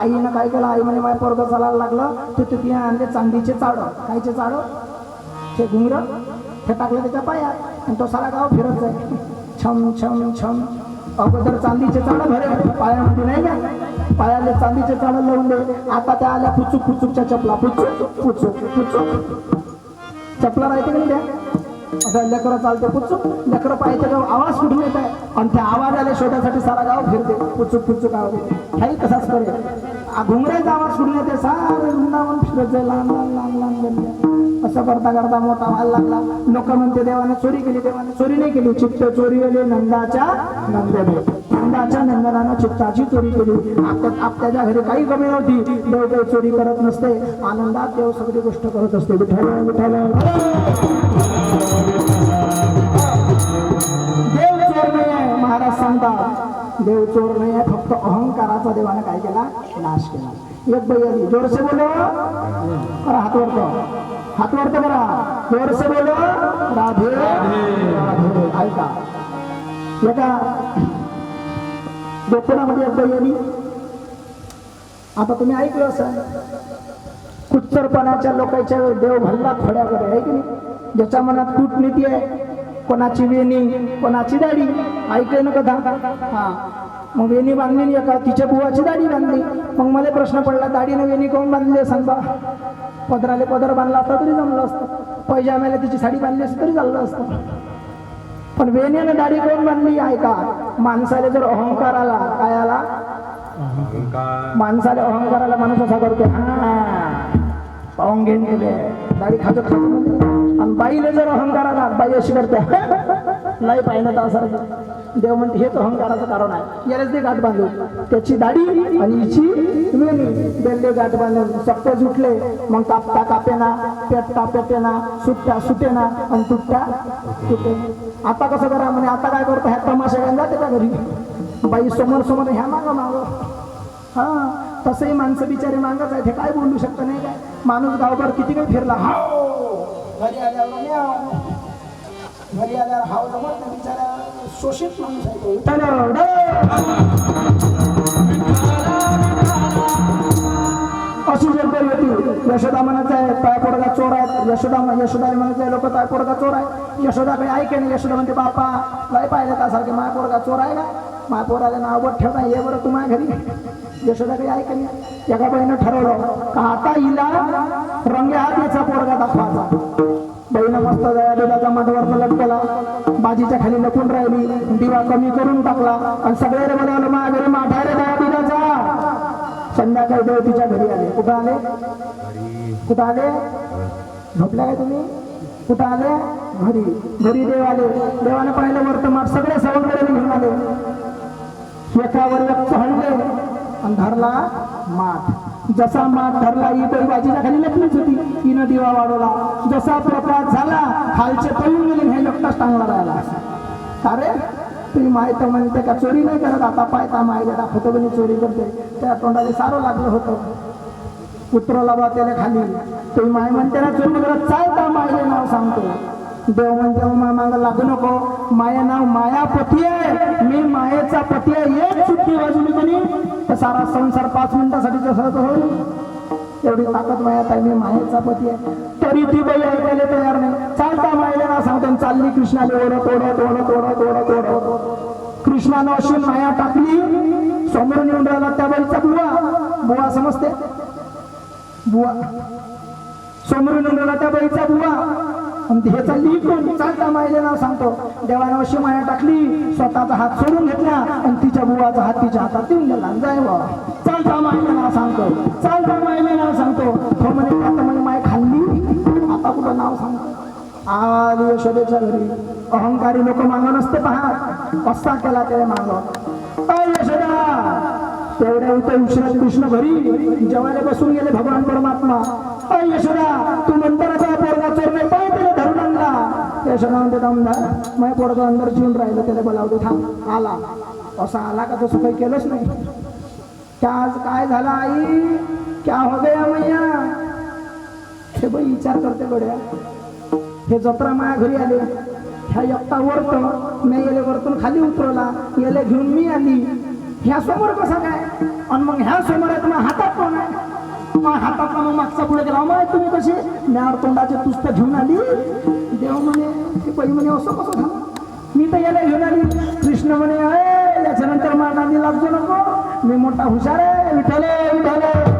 आईनं काय केलं? आई म्हणे माझ्या पोरगं चालायला लागलं. ते तू आणले चांदीचे चाडं कायचे चाडं ते घुंगर ते टाकलं त्याच्या पायात. आणि तो सारा गाव फिरत जाय छम छम छम. अगोदर चांदीचे चाडं भरे पायामध्ये नाही का पायाले चांदीचे चाडं लावून दे. आता त्या आल्या पुचूक पुचूकच्या चपला. पुचूक पुचूक पुचूक. चपला राहते का नाही त्या असं लेकरं चालते पुचूक. लेकरं पाहिजे गाव आवाज कुठून येत आहे आणि त्या आवाजाला शोधासाठी सारा गाव फिरते. पुचूक पुचूक आवाज येते. हाही तसाच करेल घुंगऱ्याचा आवाज सुटला ते सारे वृंदावन फिरत लहान लहान लहान लहान गल्ल्या. असं करता करता मोठा व्हायला लागला. लोक म्हणते देवाने चोरी केली देवाने चोरी नाही केली. चित्त चोरी केली नंदाच्या नंदने नंदाच्या नंदनानं चित्ताची चोरी केली. आपल्या आपल्याच्या घरी काही कमी नव्हती. देव काही चोरी करत नसते. आनंदात देव सगळी गोष्ट करत असते. विठ्ठल विठ्ठल. देव चोर नाही आहे फक्त अहंकाराचा देवाने काय केला? नाश केला. एक बैल जोरसे बोलो बरं हात वरतो हात वरतो बरा. जोरसे बोलो राधे. राधे ऐका. एका गोकुळामध्ये एक बाई आता तुम्ही ऐकलं असं कुच्चरपणाच्या लोकांच्या देव भल्ला खोड्या करे आहे की नाही? ज्याच्या मनात कूटनीती आहे. कोणाची वेणी कोणाची दाढी? ऐकले ना कथा? हा. मग वेणी बांधली एका तिच्या बुवाची दाढी बांधली. मग मला प्रश्न पडला दाढीनं वेणी कोण बांधली सांगा पदराले पदर बांधला असता तरी जमलं असतं. पैजाम्याला तिची साडी बांधली असती तरी चाललं असतं. पण वेणीनं दाढी कोण बांधली? ऐका माणसाला जर अहंकार आला काय आला? माणसाला अहंकाराला माणूस असा करतो हा. पाहून घेऊन गेले. दाढी खाजत खाजत बाईने जर अहंकार आला बाई अशी करते नाही पाहिलं तर असं देव म्हणते हेच अहंकाराचं कारण आहे. यालाच ते गाठ बांधू त्याची दाढी आणि हिची वेणी बेल्ले गाठ बांधून. सप्त जुटले. मग कापता कापेना पेटता पेटेना सुटता सुटेना आणि तुटता तुटे आता कसं करा म्हणे आता काय करतो? ह्या तमाशा घ्यायला जाते का घरी? बाई समोर समोर ह्या मागं मागं. हा तसंही माणसं बिचारे मागंच आहे ते काय बोलू शकतं नाही काय? माणूस गावभर किती काही फिरला? हा घरी आल्यावर घरी आल्यावर हाव जमत नाही बिचारा शोषित माणूस आहे तो जर अशी होती यशोदा म्हणायचं आहे पाय चोर आहे यशोदा यशोदा म्हणत आहे लोक पाय चोर आहे यशोदा काही ऐकेन यशोदा म्हणते बापा. लय पाहिलं त्यासारखे मायपोडगा चोर आहे का माय नाव बट ठेवता ये बरं तू घरी. यशोदाकडे ऐक एका बहिणीनं ठरवलं? का आता हिला रंगे हात याचा पोरगा दाखवायचा. बहिणं मस्त दुधाचा माठावर लटकला. बाजीच्या खाली लपून राहिली. दिवा कमी करून टाकला. आणि सगळे बोलावलं माझ्या घरी माठा रे दया दुधाचा संध्याकाळी देव तिच्या घरी आले. कुठं आले? कुठं आले? झोपल्या काय तुम्ही? कुठं आले? घरी. घरी देव आले. देवाने पाहिलं वर्तमान सगळे सवंगडे घेऊन स्वतःवर एकावर आणि धरला माठ. जसा माठ धरला ही बाई बाजीच्या खाली लपलीच होती. तिनं दिवा वाढवला. जसा प्रकाश झाला खालचे पळून गेले हे एकटाच टांगला राहिला अरे तुम्ही माहीत म्हणते का चोरी नाही करत आता पायता मायला दाखवतो म्हणे चोरी करते. त्या तोंडाला सारं लागलं होतं. उतरवला बा त्याला खाली. तुम्ही माय म्हणते ना चोरी करत चालता मायले नाव सांगतो. देव म्हणते "अहो, मा मागं लागू नको. माया नाव माया पती आहे. मी पती आहे. एक सुट्टी वाजवली म्हणे तर सारा संसार पाच मिनिटासाठी जसं होईल. एवढी ताकद माया ताई मी मायेचा पती आहे. तरी ती बाई ऐकायला तयार नाही. चालता मायला ना सांगतो. चालली कृष्णाने ओढत ओढत ओढत ओढत ओढत ओढत कृष्णानं अशी माया टाकली. समोर येऊन राहिला त्या बाईचा बुवा. बुवा समजते? बुवा. समोर येऊन राहिला त्या बाईचा बुवा. आणि हे चालता मायले नाव सांगतो. देवाने अशी माया टाकली स्वतःचा हात सोडून घेतला आणि तिच्या बुवाचा हात तिच्या हातात देऊन गेला जाय बाबा चालता मायले नाव सांगतो. चालता मायले नाव सांगतो. तो म्हणे आता म्हणे माय खाल्ली. आता कुठं नाव सांगतो आज यशोदेच्या घरी. अहंकारी लोक मागं नसते पाहत. कसा केला त्याने मागं. यशोदा तेवढ्या होते उशिरा कृष्ण घरी जेवायला बसून गेले भगवान परमात्मा. अय यशोदा तू नंतर पोरगा चोर नाही पाय त्याला म्हणते दमदार मग पोरगा अंदर जीवन राहिलं त्याला बोलावतो थांब आला. असा आला का तसं काही केलंच नाही. त्या आज काय झालं आई? क्या हो गया मैया? हे बाई विचार करते गड्या. हे जत्रा माया घरी आले. ह्या एकटा वरत मी याले वरतून खाली उतरवला. याला घेऊन मी आली. ह्या समोर कसा काय? आणि मग ह्या समोर आहे तुम्हाला हातात कोण आहे? मग हातात मग मागचा पुढे गेला मग तुम्ही कशी म्यार तोंडाचे पुस्तक घेऊन आली. देव म्हणे ते बाई म्हणे असं कसं झालं? मी तर याला घेऊन आली. कृष्ण म्हणे आहे याच्यानंतर मला नांदी लागतो नको. मी मोठा हुशार आहे. विठ्ठले.